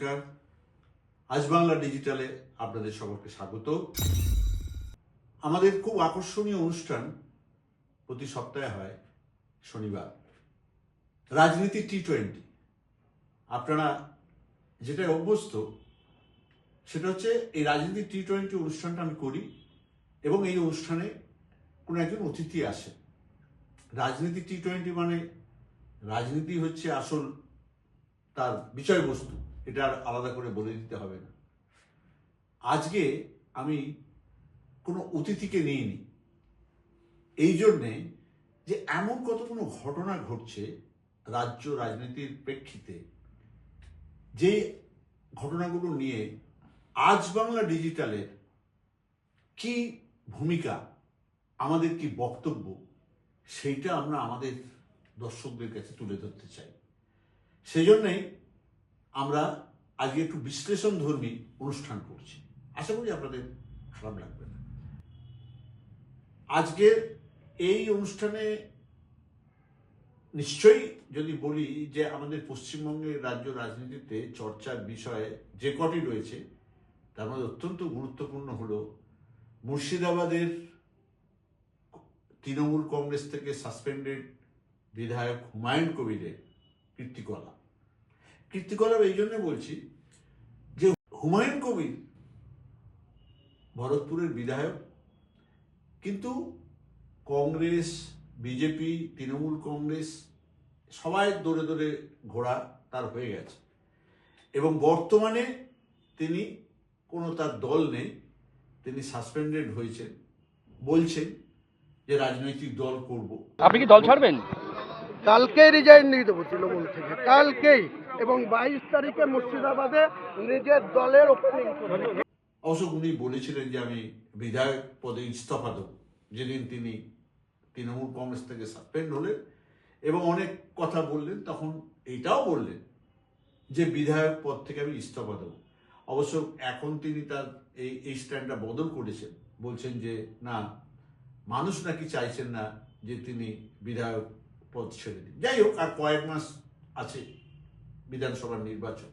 নমস্কার। আজ বাংলা ডিজিটালে আপনাদের সকলকে স্বাগত। আমাদের খুব আকর্ষণীয় অনুষ্ঠান প্রতি সপ্তাহে হয় শনিবার। রাজনীতি টি টোয়েন্টি আপনারা যেটা অভ্যস্ত, সেটা হচ্ছে এই রাজনীতি টি টোয়েন্টি অনুষ্ঠানটা আমি করি এবং এই অনুষ্ঠানে কোনো একজন অতিথি আসে রাজনীতি টি টোয়েন্টি মানে রাজনীতি হচ্ছে আসল তার বিষয়বস্তু। এটা আর আলাদা করে বলে দিতে হবে না। আজকে আমি কোনো অতিথিকে নিইনি। এই জন্যে যে এমন কত কোনো ঘটনা ঘটছে রাজ্য রাজনীতির প্রেক্ষিতে যে ঘটনাগুলো নিয়ে আজ বাংলা ডিজিটালের কি ভূমিকা, আমাদের কি বক্তব্য, সেইটা আমরা আমাদের দর্শকদের কাছে তুলে ধরতে চাই। সেই জন্যেই আমরা আজকে একটু বিশ্লেষণ ধর্মী অনুষ্ঠান করছি। আশা করি আপনাদের খারাপ লাগবে না। আজকে এই অনুষ্ঠানে নিশ্চয়ই যদি বলি যে আমাদের পশ্চিমবঙ্গের রাজ্য রাজনীতিতে চর্চার বিষয়ে যে কটি রয়েছে, তার মধ্যে অত্যন্ত গুরুত্বপূর্ণ হলো মুর্শিদাবাদের তৃণমূল কংগ্রেস থেকে সাসপেন্ডেড বিধায়ক হুমায়ুন কবিরের কীর্তিকলাপ। কীর্তিকলাপ এই জন্য বলছি যে হুমায়ুন কবির ভরতপুরের বিধায়ক কিন্তু কংগ্রেস বিজেপি তৃণমূল কংগ্রেস সবাই দৌড়ে দৌড়ে ঘোড়া তার হয়ে গেছে। এবং বর্তমানে তিনি কোনো তার দল নেই তিনি সাসপেন্ডেড হয়েছেন বলছেন যে রাজনৈতিক দল করব। আপনি কি দল ছাড়বেন? কালকেই রিজাইন দিয়ে দেবো তৃণমূল থেকে কালকেই। এবং বাইশ তারিখে মুর্শিদাবাদে নিজের দলের ওপেনিং অবশ্য উনি বলেছিলেন যে আমি বিধায়ক পদে ইস্তফা দেব। যেদিন তিনি তৃণমূল কংগ্রেস থেকে সাসপেন্ড হলেন এবং অনেক কথা বললেন, তখন এইটাও বললেন যে বিধায়ক পদ থেকে আমি ইস্তফা দেব। অবশ্য এখন তিনি তার এই এই স্ট্যান্ডটা বদল করেছেন। বলছেন যে, না, মানুষ নাকি চাইছেন না যে তিনি বিধায়ক পদ ছেড়ে দিন। যাই হোক, আর কয়েক মাস আছে। বিধানসভার নির্বাচন।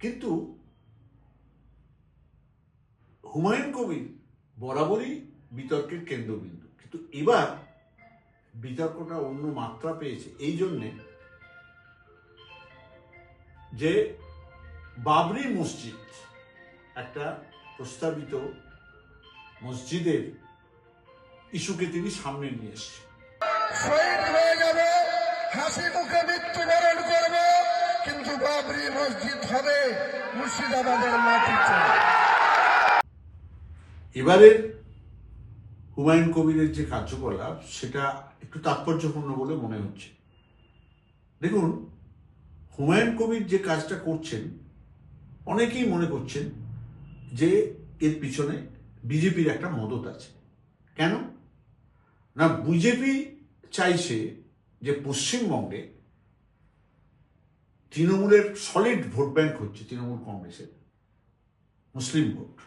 কিন্তু হুমায়ুন কবির বরাবরই বিতর্কের কেন্দ্রবিন্দু। কিন্তু এবার বিতর্কটা অন্য মাত্রা পেয়েছে। এই জন্যে যে বাবরি মসজিদ একটা প্রস্তাবিত মসজিদের ইস্যুকে তিনি সামনে নিয়ে এসছেন। হয়ে যাবে। হাসি মুখে মৃত্যুবরণ করবে, কিন্তু বাবরি মসজিদ হবে মুর্শিদাবাদের মাটিতে। এবারের হুমায়ুন কবিরের যে কার্যকলাপ, সেটা একটু তাৎপর্যপূর্ণ বলে মনে হচ্ছে। দেখুন, হুমায়ুন কবির যে কাজটা করছেন, অনেকেই মনে করছেন যে এর পিছনে বিজেপির একটা মদত আছে। কেন? না, বিজেপি চাইছে যে পশ্চিমবঙ্গে তৃণমূলের সলিড ভোট ব্যাংক হচ্ছে, তৃণমূল কংগ্রেসের, মুসলিম ভোট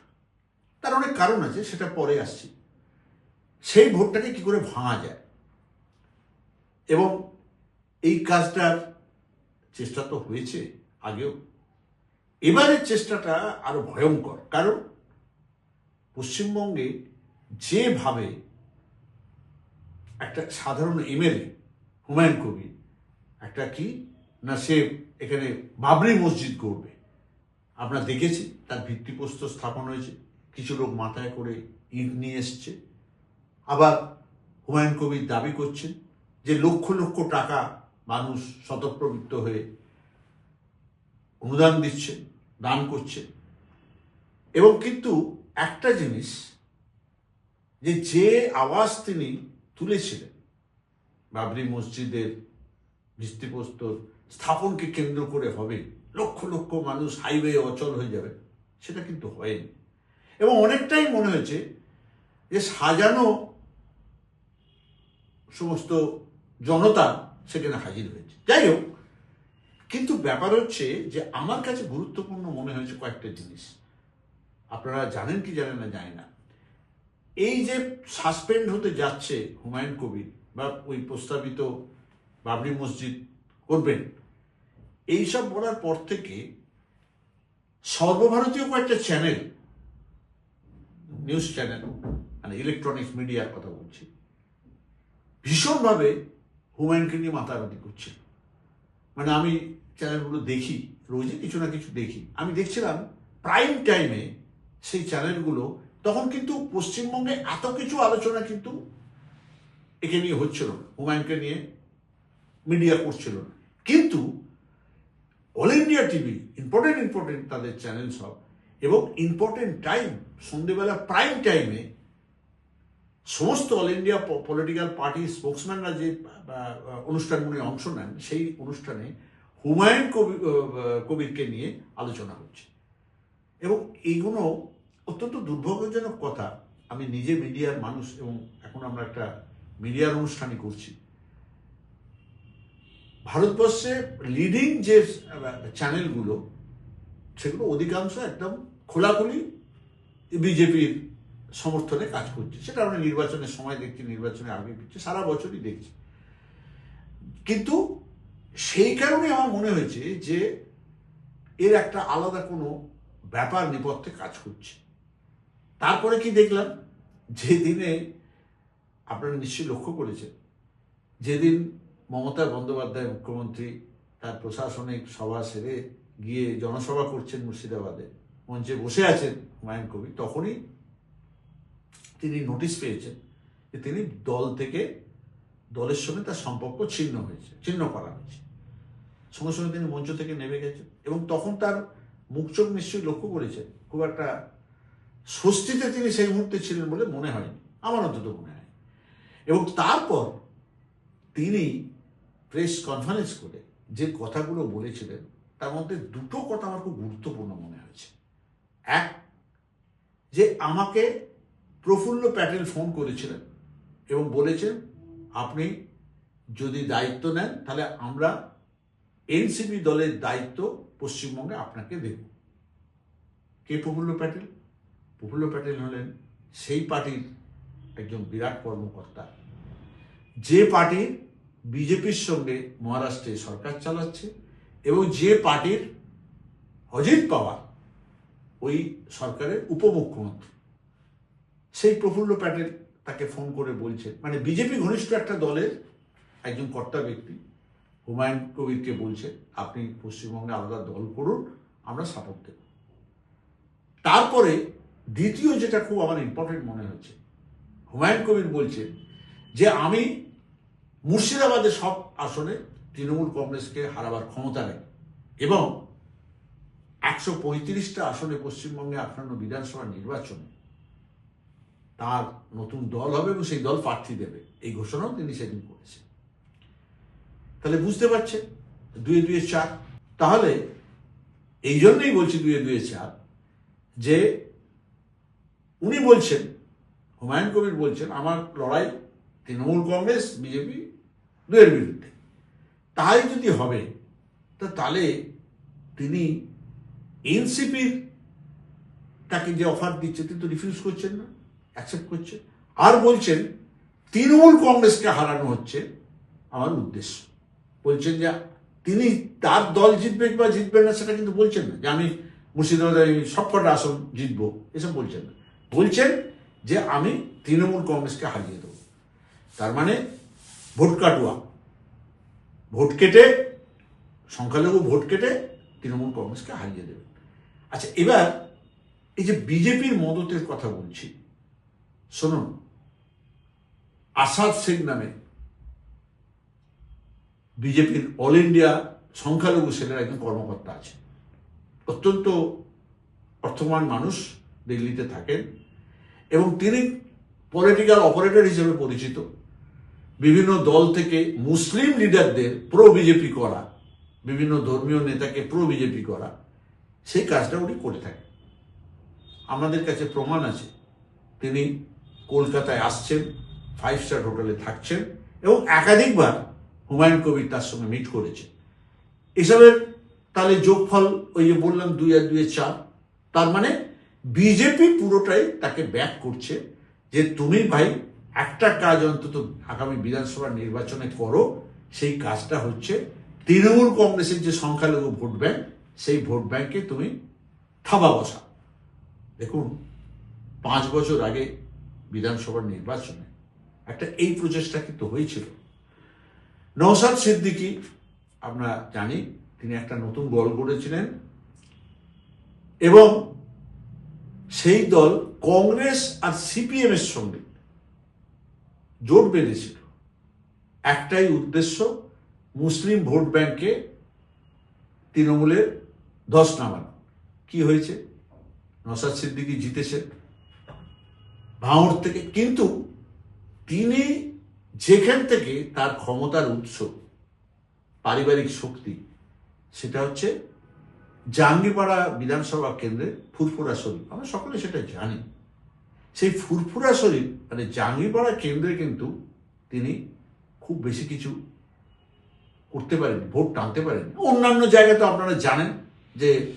তার অনেক কারণ আছে, সেটা পরে আসছি। সেই ভোটটাকে কি করে ভাঙা যায়? এবং এই কাজটার চেষ্টা তো হয়েছে আগেও। এবারের চেষ্টাটা আরও ভয়ঙ্কর। কারণ পশ্চিমবঙ্গে যেভাবে একটা সাধারণ এমএলএ হুমায়ুন কবির। একটা কি? না, সে এখানে বাবরি মসজিদ করবে আমরা দেখেছি তার ভিত্তিপ্রস্তর স্থাপন হয়েছে। কিছু লোক মাথায় করে ইট নিয়ে এসছে। আবার হুমায়ুন কবির দাবি করছেন যে লক্ষ লক্ষ টাকা মানুষ স্বতঃপ্রবৃত্ত হয়ে অনুদান দিচ্ছে, দান করছে। এবং কিন্তু একটা জিনিস, যে যে আওয়াজ তিনি তুলেছিলেন বাবরি মসজিদের ভিত্তিপ্রস্তর স্থাপনকে কেন্দ্র করে হবে। লক্ষ লক্ষ মানুষ হাইওয়ে অচল হয়ে যাবে। সেটা কিন্তু হয়নি। এবং অনেকটাই মনে হয়েছে যে সাজানো সমস্ত জনতা সেখানে হাজির হয়েছে। যাই হোক, কিন্তু ব্যাপার হচ্ছে যে আমার কাছে গুরুত্বপূর্ণ মনে হয়েছে কয়েকটা জিনিস। আপনারা জানেন কি জানেন না জানি না। এই যে সাসপেন্ড হতে যাচ্ছে হুমায়ুন কবির বা ওই প্রস্তাবিত বাবরি মসজিদ করবেন। এইসব বলার পর থেকে সর্বভারতীয় কয়েকটা চ্যানেল নিউজ চ্যানেল মানে ইলেকট্রনিক্স মিডিয়ার কথা বলছি, ভীষণভাবে হুমায়ুনকে নিয়ে মাতামাতি করছে। মানে আমি চ্যানেলগুলো দেখি, রোজই কিছু না কিছু দেখি। আমি দেখছিলাম প্রাইম টাইমে সেই চ্যানেলগুলো তখন কিন্তু পশ্চিমবঙ্গে এত কিছু আলোচনা কিন্তু একে নিয়ে হচ্ছিল না, হুমায়ুনকে নিয়ে মিডিয়া করছিল না। কিন্তু all India TV important important তাদের চ্যানেল সব, এবং ইম্পর্টেন্ট টাইম সন্ধেবেলা প্রাইম টাইমে সমস্ত অল ইন্ডিয়া পলিটিক্যাল পার্টি স্পোক্সম্যানরা যে অনুষ্ঠানগুলি অংশ নেন, সেই অনুষ্ঠানে হুমায়ুন কবি কবিরকে নিয়ে আলোচনা হচ্ছে। এবং এইগুলো অত্যন্ত দুর্ভাগ্যজনক কথা। আমি নিজে মিডিয়ার মানুষ এবং এখন আমরা একটা মিডিয়ার অনুষ্ঠানই করছি। ভারতবর্ষে লিডিং যে চ্যানেলগুলো সেগুলো অধিকাংশ একদম খোলাখুলি বিজেপির সমর্থনে কাজ করছে। সেটা আমরা নির্বাচনের সময় দেখছি নির্বাচনের আগে দেখছি সারা বছরই দেখছি। কিন্তু সেই কারণে আমার মনে হয়েছে যে এর একটা আলাদা কোনো ব্যাপার নেপথ্যে কাজ করছে। তারপরে কি দেখলাম? যেদিনে আপনারা নিশ্চয়ই লক্ষ্য করেছেন। যেদিন মমতা বন্দ্যোপাধ্যায় মুখ্যমন্ত্রী তার প্রশাসনিক সভা সেরে গিয়ে জনসভা করছেন মুর্শিদাবাদে, মঞ্চে বসে আছেন হুমায়ুন কবি তখনই তিনি নোটিশ পেয়েছেন যে তিনি দল থেকে দলের সঙ্গে তার সম্পর্ক ছিন্ন হয়েছে, ছিন্ন করা হয়েছে। সঙ্গে সঙ্গে তিনি মঞ্চ থেকে নেমে গেছেন এবং তখন তার মুখ চোখ নিশ্চয়ই লক্ষ্য করেছেন। খুব একটা স্বস্তিতে তিনি সেই মুহূর্তে ছিলেন বলে মনে হয়নি। আমার অন্তত মনে এবং তারপর তিনি প্রেস কনফারেন্স করে যে কথাগুলো বলেছিলেন, তার মধ্যে দুটো কথা আমার খুব গুরুত্বপূর্ণ মনে হয়েছে। এক, যে আমাকে প্রফুল্ল প্যাটেল ফোন করেছিলেন এবং বলেছেন, আপনি যদি দায়িত্ব নেন, তাহলে আমরা এনসিপি দলের দায়িত্ব পশ্চিমবঙ্গে আপনাকে দেব। কে প্রফুল্ল প্যাটেল? প্রফুল্ল প্যাটেল হলেন সেই পার্টির একজন বিরাট কর্মকর্তা। যে পার্টির বিজেপির সঙ্গে মহারাষ্ট্রে সরকার চালাচ্ছে এবং যে পার্টির অজিত পাওয়ার ওই সরকারের উপমুখ্যমন্ত্রী। সেই প্রফুল্ল প্যাটেল তাকে ফোন করে বলছেন মানে বিজেপি ঘনিষ্ঠ একটা দলের একজন কর্তা ব্যক্তি, হুমায়ুন কবিরকে বলছে আপনি পশ্চিমবঙ্গে আলাদা দল করুন, আমরা সাপোর্ট দেব। তারপরে দ্বিতীয় যেটা খুব আমার ইম্পর্টেন্ট মনে হচ্ছে হুমায়ুন কবির বলছেন যে আমি মুর্শিদাবাদের সব আসনে তৃণমূল কংগ্রেসকে হারাবার ক্ষমতা নেই। এবং একশো পঁয়ত্রিশটা আসনে পশ্চিমবঙ্গে আসন্ন বিধানসভা নির্বাচনে তার নতুন দল হবে এবং সেই দল প্রার্থী দেবে। এই ঘোষণাও তিনি সেদিন করেছেন। তাহলে বুঝতে পারছেন? দুয়ে দুয়ে চার। তাহলে এই জন্যই বলছি দুয়ে দুয়ে চার যে উনি বলছেন হুমায়ুন কবির বলছেন, আমার লড়াই তৃণমূল কংগ্রেস, বিজেপি দুয়ের বিরুদ্ধে। তাই যদি হবে, তা তাহলে তিনি এনসিপির তাকে যে অফার দিচ্ছে, তিনি তো রিফিউজ করছেন না অ্যাকসেপ্ট করছে আর বলছেন, তৃণমূল কংগ্রেসকে হারানো হচ্ছে আমার উদ্দেশ্য। বলছেন যে, তিনি তার দল জিতবে বা জিতবে না, সেটা কিন্তু বলছেন না। যে আমি মুর্শিদাবাদে আমি সবকটা আসন জিতবো, এসব বলছেন না। বলছেন যে আমি তৃণমূল কংগ্রেসকে হারিয়ে দেবো। তার মানে ভোট কাটুয়া। ভোট কেটে, সংখ্যালঘু ভোট কেটে তৃণমূল কংগ্রেসকে হারিয়ে দেবে। আচ্ছা এবার এই যে বিজেপির মদতের কথা বলছি, শুনুন, আসাদ শেখ নামে বিজেপির অল ইন্ডিয়া সংখ্যালঘু সেলের একজন কর্মকর্তা আছে অত্যন্ত অর্থমান মানুষ দিল্লিতে থাকেন। এবং তিনি পলিটিক্যাল অপারেটর হিসেবে পরিচিত। বিভিন্ন দল থেকে মুসলিম লিডারদের প্রো বিজেপি করা, বিভিন্ন ধর্মীয় নেতাকে প্রো বিজেপি করা, সেই কাজটা উনি করে থাকেন। আমাদের কাছে প্রমাণ আছে, তিনি কলকাতায় আসছেন ফাইভ স্টার হোটেলে থাকছেন এবং একাধিকবার হুমায়ুন কবির তার সঙ্গে মিট করেছে এসবের তাহলে যোগফল ওই যে বললাম দুই আর দুই চার, তার মানে বিজেপি পুরোটাই তাকে ব্যাক করছে যে তুমি ভাই একটা কাজ অন্তত আগামী বিধানসভা নির্বাচনে করো, সেই কাজটা হচ্ছে তৃণমূল কংগ্রেসের যে সংখ্যালঘু ভোট ব্যাংক, সেই ভোট ব্যাংকে তুমি থাবা বসা। দেখুন, পাঁচ বছর আগে বিধানসভার নির্বাচনে একটা এই প্রচেষ্টা কিন্তু হয়েছিল। নওসাদ সিদ্দিকী, আমরা জানি, তিনি একটা নতুন দল গড়েছিলেন এবং সেই দল কংগ্রেস আর সিপিএম এর সঙ্গে জোট বেঁধেছিল। একটাই উদ্দেশ্য, মুসলিম ভোট ব্যাংকে তৃণমূলের দশ নামানো কি হয়েছে? নসাদ সিদ্দিকী জিতেছে ভাঙড় থেকে, কিন্তু তিনি যেখান থেকে তার ক্ষমতার উৎস, পারিবারিক শক্তি, সেটা হচ্ছে জাঙ্গিপাড়া বিধানসভা কেন্দ্রে ফুরফুরা শরীফ। আমরা সকলে সেটা জানি। সেই ফুরফুরা শরীফ মানে জাঙ্গিপাড়া কেন্দ্রে কিন্তু তিনি খুব বেশি কিছু করতে পারেন ভোট টানতে পারেন অন্যান্য জায়গায় তো আপনারা জানেন যে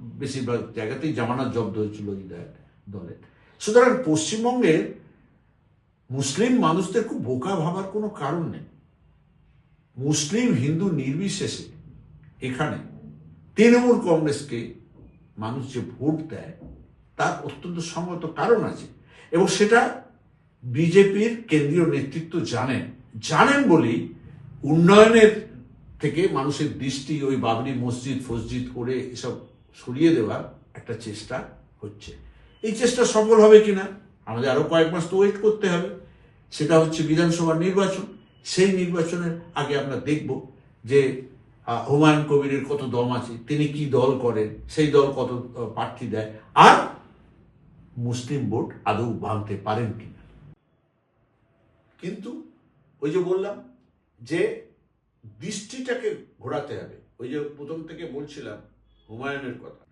বেশিরভাগ জায়গাতেই জামানত জব্দ হয়েছিল দলের সুতরাং পশ্চিমবঙ্গের মুসলিম মানুষদের খুব বোকা ভাবার কোনো কারণ নেই। মুসলিম হিন্দু নির্বিশেষে এখানে তৃণমূল কংগ্রেসকে মানুষ যে ভোট দেয়, তার অত্যন্ত সম্মত কারণ আছে। এবং সেটা বিজেপির কেন্দ্রীয় নেতৃত্ব জানেন। জানেন বলেই উন্নয়নের থেকে মানুষের দৃষ্টি ওই বাবরি মসজিদ, ফসজিদ করে এসব সরিয়ে দেওয়ার একটা চেষ্টা হচ্ছে। এই চেষ্টা সফল হবে কিনা, আমাদের আরও কয়েক মাস তো ওয়েট করতে হবে। সেটা হচ্ছে বিধানসভা নির্বাচন। সেই নির্বাচনের আগে আমরা দেখব যে হুমায়ুন কবিরের কত দম আছে, তিনি কি দল করেন, সেই দল কত প্রার্থী দেয়, আর মুসলিম ভোট আদৌ ভাঙতে পারেন কিনা? কিন্তু ওই যে বললাম যে দৃষ্টিটাকে ঘোরাতে হবে, ওই যে প্রথম থেকে বলছিলাম হুমায়ুনের কথা,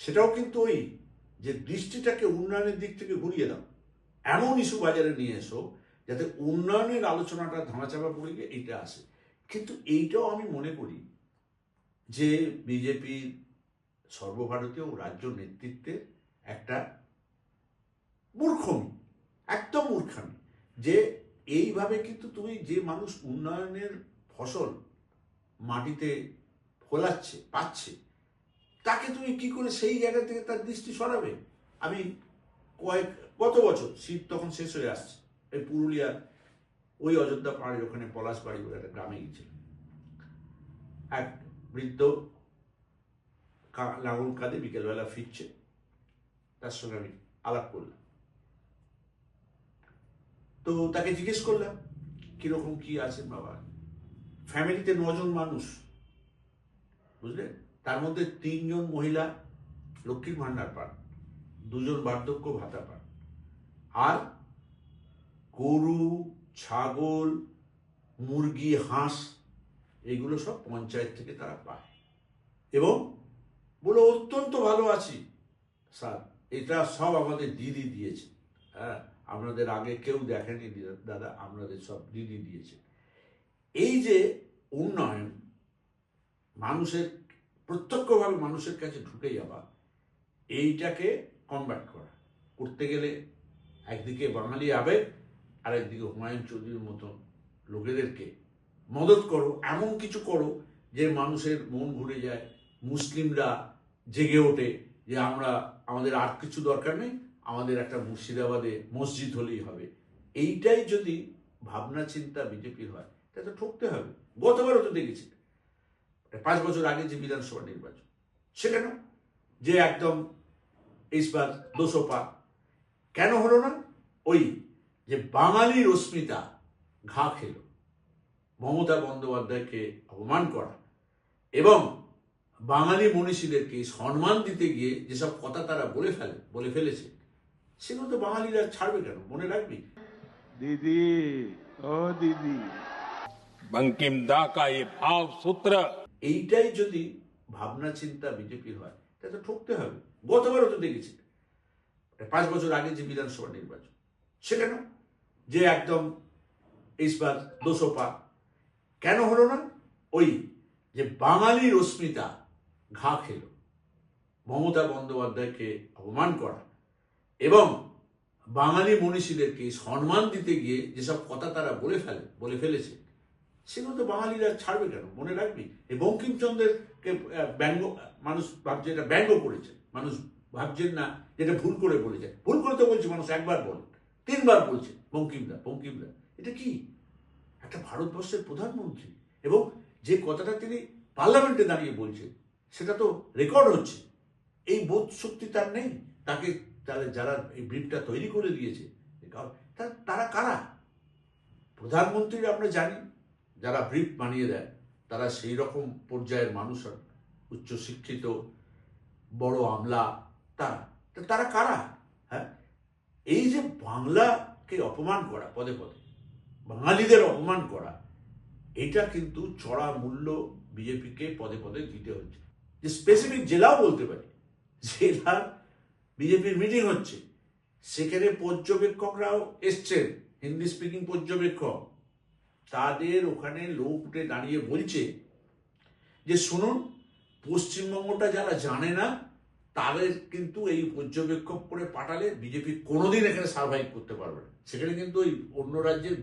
সেটাও কিন্তু ওই যে দৃষ্টিটাকে উন্নয়নের দিক থেকে ঘুরিয়ে দাও, এমন ইস্যু বাজারে নিয়ে এসো যাতে উন্নয়নের আলোচনাটা ধামাচাপা পড়ে গিয়ে এইটা আসে। কিন্তু এইটাও আমি মনে করি যে বিজেপির সর্বভারতীয় রাজ্য নেতৃত্বের একটা মূর্খমি, একদম মূর্খামি। যে এইভাবে কিন্তু তুমি যে মানুষ উন্নয়নের ফসল মাটিতে ফোলাচ্ছে, পাচ্ছে, তাকে তুমি কি করে সেই জায়গা থেকে তার দৃষ্টি সরাবে? আমি কয়েক, গত বছর শীত তখন শেষ হয়ে আসছে, এই পুরুলিয়ার ওই অযোধ্যা পাহাড়ের ওখানে পলাশ বাড়ি বলে একটা গ্রামে গিয়েছিলাম এক বৃদ্ধ লাঙল কাঁধে বিকেলবেলা ফিরছে, তার সঙ্গে আমি আলাপ করলাম। তো তাকে জিজ্ঞেস করলাম, কীরকম কি আছে বাবা? ফ্যামিলিতে নজন মানুষ, বুঝলেন? তার মধ্যে তিনজন মহিলা, লক্ষ্মীর ভান্ডার পান, দুজন বার্ধক্য ভাতা পান। আর গরু ছাগল, মুরগি, হাঁস, এগুলো সব পঞ্চায়েত থেকে তারা পায়। এবং বলে, অত্যন্ত ভালো আছি। স্যার, এটা সব আমাদের দিদি দিয়েছে। হ্যাঁ আপনাদের আগে কেউ দেখেনি দাদা, আপনাদের সব দিদি দিয়েছে। এই যে উন্নয়ন, মানুষের, প্রত্যক্ষভাবে মানুষের কাছে ঢুকে যাওয়া, এইটাকে কমব্যাট করা। করতে গেলে একদিকে বাঙালি আবেগ আর একদিকে হুমায়ুন চৌধুরীর মতো লোকেদেরকে মদত করো, এমন কিছু করো যে মানুষের মন ঘুরে যায়, মুসলিমরা জেগে ওঠে যে আমরা, আমাদের আর কিছু দরকার নেই, আমাদের একটা মুর্শিদাবাদে মসজিদ হলেই হবে। এইটাই যদি ভাবনা চিন্তা বিজেপির হয় তাহলে তো ঠকতে হবে। গতবারও তো দেখেছি। পাঁচ বছর আগে যে বিধানসভা নির্বাচন সেখানেও যে একদম এইবার দোষো পা কেন হলো না? ওই যে বাঙালি রশ্মিতা ঘা খেল। মমতা বন্দ্যোপাধ্যায়কে অপমান করা এবং বাঙালি মনীষীদেরকে সম্মান দিতে গিয়ে যেসব কথা তারা বলে ফেলে বলে ফেলেছে সেগুলো তো বাঙালিরা ছাড়বে কেন? মনে রাখবি? দিদি ও দিদি। বঙ্কিম দা এ ভাব সূত্র। এইটাই যদি ভাবনা চিন্তা বিজেপি হয় তাহলে ঠকতে হবে। গতবারও তো দেখেছি। পাঁচ বছর আগে যে বিধানসভা নির্বাচন সেখানেও যে একদম এইবার দোষো কেন হলো না? ওই যে বাঙালি রশ্মিতা ঘা খেল। মমতা বন্দ্যোপাধ্যায়কে অপমান করা। এবং বাঙালি মনীষীদেরকে সম্মান দিতে গিয়ে যেসব কথা তারা বলে ফেলে, বলে ফেলেছে, সেগুলো তো বাঙালিরা ছাড়বে কেন? মনে রাখবি? এই বঙ্কিমচন্দ্রেরকে ব্যঙ্গ, মানুষ ভাবছে এটা ব্যঙ্গ করেছে। মানুষ ভাবছেন না যেটা ভুল করে বলেছে। ভুল করে তো বলছে মানুষ, একবার বলে। তিনবার বলছে বঙ্কিমদা বঙ্কিমদা। এটা কি? একটা ভারতবর্ষের প্রধানমন্ত্রী এবং যে কথাটা তিনি পার্লামেন্টে দাঁড়িয়ে বলছেন, সেটা তো রেকর্ড হচ্ছে। এই বোধ শক্তি তার নেই। তাকে তাহলে যারা এই ব্রিফটা তৈরি করে দিয়েছে তারা কারা? প্রধানমন্ত্রীর আমরা জানি, যারা ব্রিফ বানিয়ে দেয়, তারা সেই রকম পর্যায়ের মানুষ উচ্চশিক্ষিত, বড় আমলা, তারা। তারা কারা? এই যে বাংলাকে অপমান করা, পদে পদে, বাঙালিদের অপমান করা, এটা কিন্তু চড়া মূল্য বিজেপিকে পদে পদে দিতে হচ্ছে। যে স্পেসিফিক জেলাও বলতে পারি, জেলার বিজেপির মিটিং হচ্ছে, সেখানে পর্যবেক্ষকরাও এসছেন, হিন্দি স্পিকিং পর্যবেক্ষক। তাদের ওখানে লোক উঠে দাঁড়িয়ে বলছে যে, শুনুন, পশ্চিমবঙ্গটা যারা জানে না তাদের কিন্তু এই পর্যবেক্ষক করে পাঠালে বিজেপি কোনোদিন এখানে সার্ভাইভ করতে পারবে না। সেখানে কিন্তু ওই অন্য রাজ্যের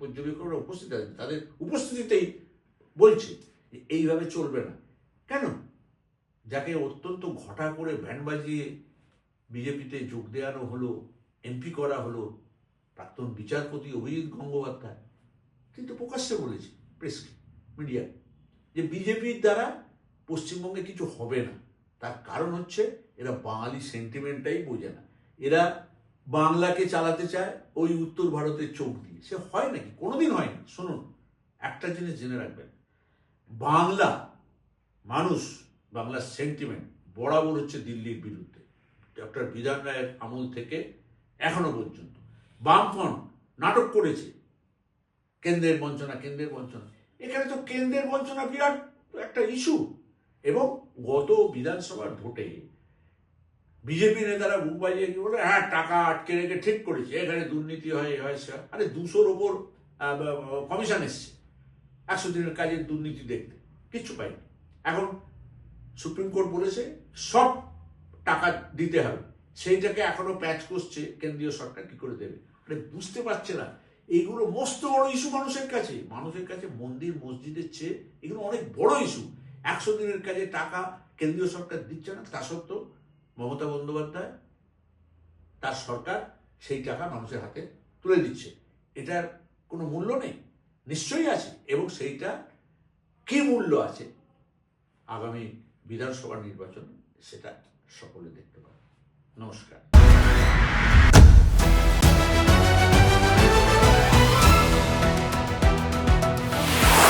পর্যবেক্ষকরা উপস্থিত আছেন। তাদের উপস্থিতিতেই বলছে যে এইভাবে চলবে না। কেন? যাকে অত্যন্ত ঘটা করে ভ্যান বাজিয়ে বিজেপিতে যোগ দেওয়ানো হলো, এমপি করা হলো, প্রাক্তন বিচারপতি অভিজিৎ গঙ্গোপাধ্যায়, কিন্তু প্রকাশ্যে বলেছে প্রেস মিডিয়া যে বিজেপির দ্বারা পশ্চিমবঙ্গে কিছু হবে না। তার কারণ হচ্ছে এরা বাঙালি সেন্টিমেন্টটাই বোঝে না। এরা বাংলাকে চালাতে চায়, ওই উত্তর ভারতের চোখ দিয়ে। সে হয় নাকি? কোনোদিন হয়নি শুনুন, একটা জিনিস জেনে রাখবেন। বাংলা মানুষ বাংলার সেন্টিমেন্ট বরাবর হচ্ছে দিল্লির বিরুদ্ধে। ডক্টর বিধান রায়ের আমল থেকে এখনও পর্যন্ত। বামফ্রন্ট নাটক করেছে। কেন্দ্রের বঞ্চনা কেন্দ্রের বঞ্চনা। এখানে তো কেন্দ্রের বঞ্চনা বিরাট একটা ইস্যু এবং গত বিধানসভার ভোটে বিজেপি নেতারা বুক বাজিয়ে কি বলে হ্যাঁ টাকা আটকে রেখে ঠিক করেছে, এখানে দুর্নীতি হয় হয় আরে দুশোর ওপর কমিশন এসছে। একশো দিনের কাজের দুর্নীতি দেখতে, কিচ্ছু পাইনি। এখন সুপ্রিম কোর্ট বলেছে, সব টাকা দিতে হবে। সেইটাকে এখনও প্যাচ করছে কেন্দ্রীয় সরকার, কি করে দেবে? আরে বুঝতে পারছে না। এইগুলো মস্ত বড় ইস্যু মানুষের কাছে। মানুষের কাছে মন্দির, মসজিদের চেয়ে এগুলো অনেক বড় ইস্যু একশো দিনের কাজে টাকা কেন্দ্রীয় সরকার দিচ্ছে না, তা সত্ত্বেও মমতা বন্দ্যোপাধ্যায়, তার সরকার সেই টাকা মানুষের হাতে তুলে দিচ্ছে। এটার কোনো মূল্য নেই? নিশ্চয়ই আছে, এবং সেইটা কি মূল্য আছে? আগামী বিধানসভা নির্বাচন সেটা সকলে দেখতে পাবে। নমস্কার।